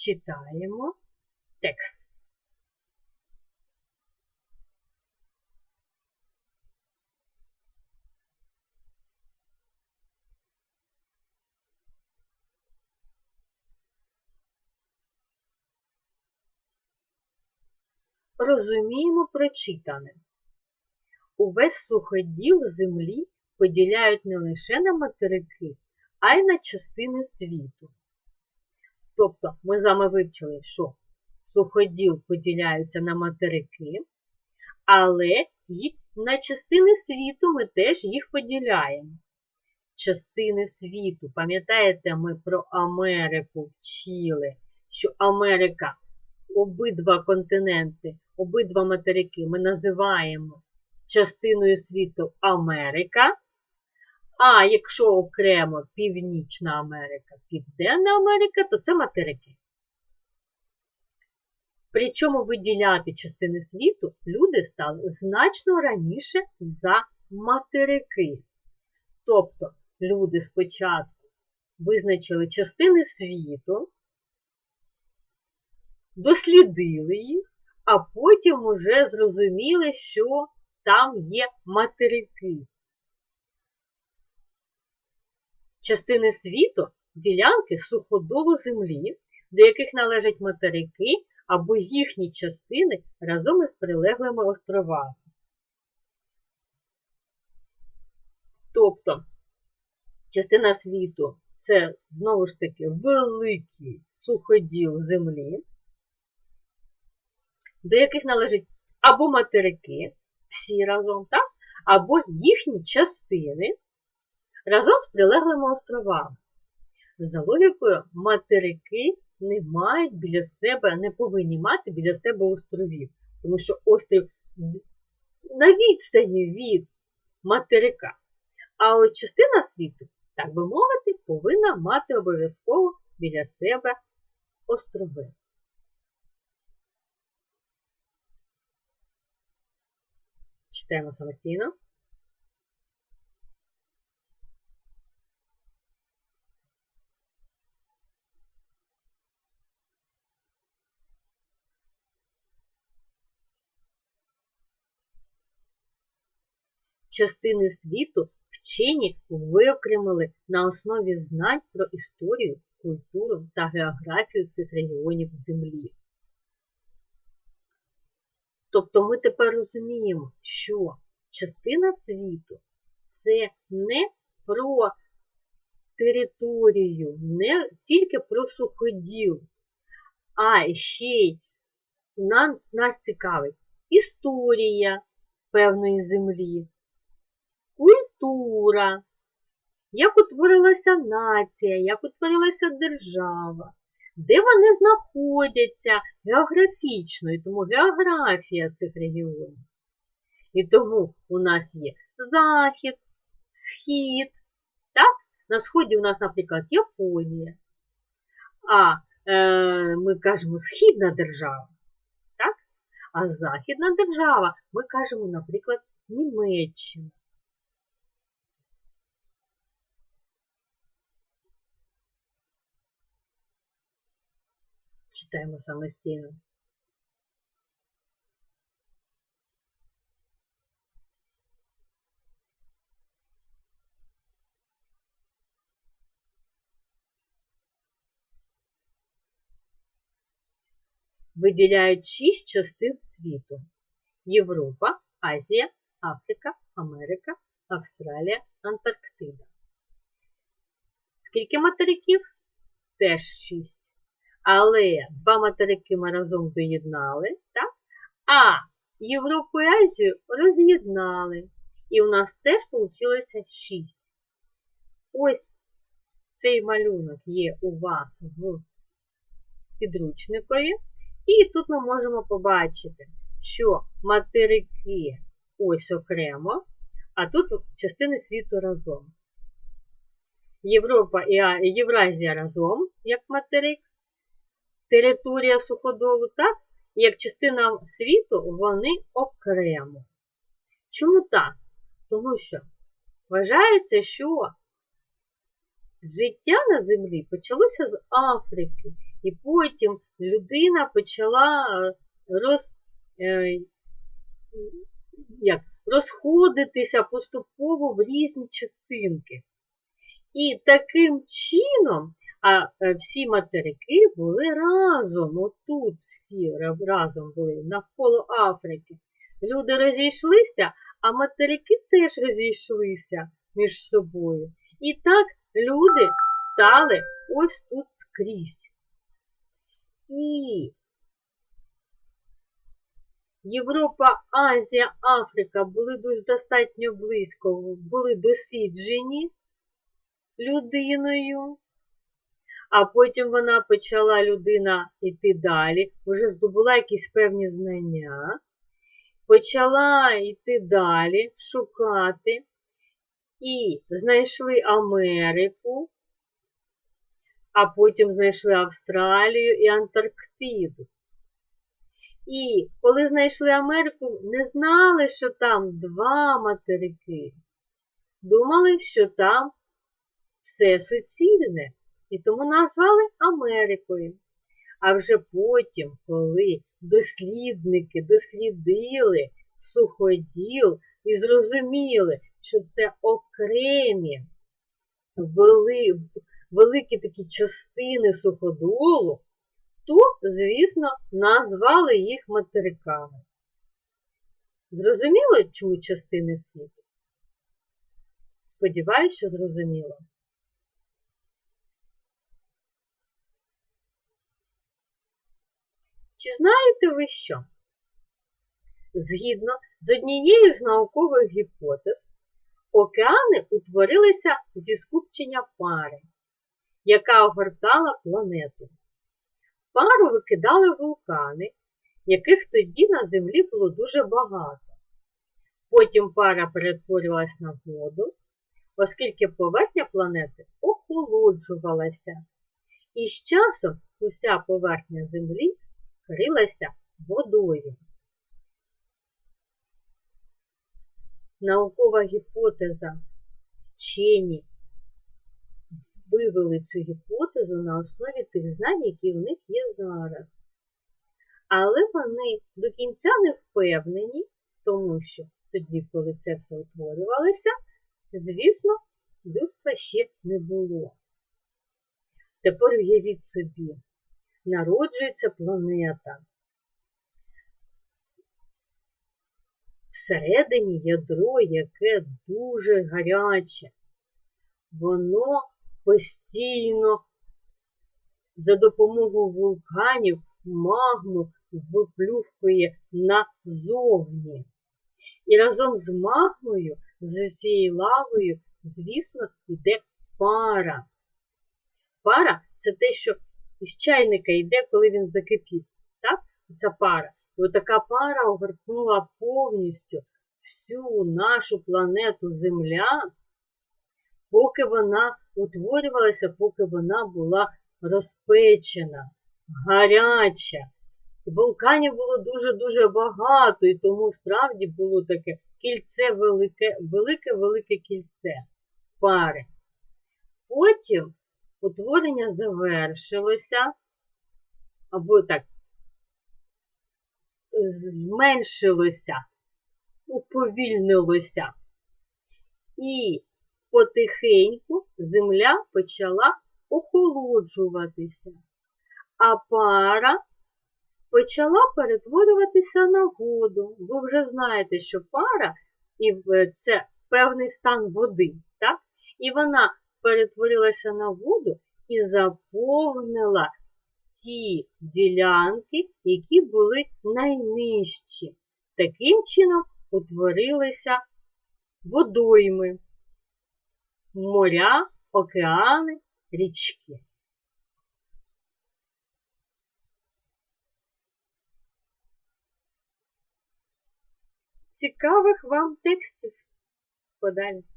читаємо текст. Розуміємо прочитане. Увесь суходіл землі поділяють не лише на материки, а й на частини світу. Тобто ми з вами вивчили, що суходіл поділяються на материки, але на частини світу ми теж їх поділяємо. Частини світу, пам'ятаєте, ми про Америку вчили, що Америка, обидва континенти, обидва материки ми називаємо частиною світу Америка, а якщо окремо Північна Америка, Південна Америка, то це материки. Причому виділяти частини світу люди стали значно раніше за материки. Тобто люди спочатку визначили частини світу, дослідили їх, а потім уже зрозуміли, що там є материки. Частини світу ділянки суходолу землі, до яких належать материки або їхні частини разом із прилеглими островами. Тобто, частина світу це, знову ж таки, великий суходіл землі, до яких належать або материки, всі разом, так? або їхні частини разом з прилеглими островами. За логікою, материки не мають біля себе, не повинні мати біля себе островів, тому що острів на відстані від материка. А от частина світу, так би мовити, повинна мати обов'язково біля себе острови. Читаємо самостійно. Частини світу вчені виокремили на основі знань про історію, культуру та географію цих регіонів Землі. Тобто ми тепер розуміємо, що частина світу це не про територію, не тільки про суходіл, а ще й нас, нас цікавить історія певної землі, культура, як утворилася нація, як утворилася держава, де вони знаходяться географічно, і тому географія цих регіонів. І тому у нас є захід, схід. так? На сході у нас, наприклад, Японія. А е, ми кажемо східна держава. так? А західна держава ми кажемо, наприклад, Німеччина. Читаємо самостійно. Виділяють шість частин світу: Європа, Азія, Африка, Америка, Австралія, Антарктида. Скільки материків? Теж шість. Але два материки ми разом доєднали, так? а Європу і Азію роз'єднали. І у нас теж вийшло 6. Ось цей малюнок є у вас в підручникові. І тут ми можемо побачити, що материки ось окремо, а тут частини світу разом. Європа і Євразія разом, як материк, територія суходолу, так, як частина світу, вони окремо. Чому так? Тому що вважається, що життя на землі почалося з Африки І потім людина почала роз, е, як, розходитися поступово в різні частинки. І таким чином а е, всі материки були разом, отут всі разом були, навколо Африки. Люди розійшлися, а материки теж розійшлися між собою. І так люди стали ось тут скрізь. І Європа, Азія, Африка були дуже достатньо близько, були досліджені людиною, а потім вона почала людина йти далі, вже здобула якісь певні знання, почала йти далі, шукати, і знайшли Америку, а потім знайшли Австралію і Антарктиду. І коли знайшли Америку, не знали, що там два материки. Думали, що там все суцільне, і тому назвали Америкою. А вже потім, коли дослідники дослідили суходіл і зрозуміли, що це окремі вели, великі такі частини суходолу, то, звісно, назвали їх материками. Зрозуміло, чому частини світу? Сподіваюсь, що зрозуміло. Чи знаєте ви що? Згідно з однією з наукових гіпотез, океани утворилися зі скупчення пари, яка огортала планету. Пару викидали вулкани, яких тоді на Землі було дуже багато. Потім пара перетворювалася на воду, оскільки поверхня планети охолоджувалася. І з часом уся поверхня Землі крилася водою. Наукова гіпотеза вчені вивели цю гіпотезу на основі тих знань, які в них є зараз. Але вони до кінця не впевнені, тому що тоді, коли це все утворювалося, звісно, людства ще не було. Тепер уявіть собі, народжується планета. Всередині ядро, яке дуже гаряче. Воно постійно за допомогою вулканів магму виплювкує назовні. І разом з магмою, з цією лавою, звісно, йде пара. Пара це те, що із чайника йде, коли він закипів. Так? Ця пара. І отака пара огорнула повністю всю нашу планету Земля, поки вона утворювалася, поки вона була розпечена, гаряча. Вулканів було дуже-дуже багато, і тому справді було таке кільце велике, велике-велике кільце пари. Потім утворення завершилося, або так, зменшилося, уповільнилося. І потихеньку земля почала охолоджуватися, а пара почала перетворюватися на воду. Ви вже знаєте, що пара і це певний стан води, так? І вона перетворилася на воду і заповнила ті ділянки, які були найнижчі. Таким чином утворилися водойми, моря, океани, річки. Цікавих вам текстів подалі.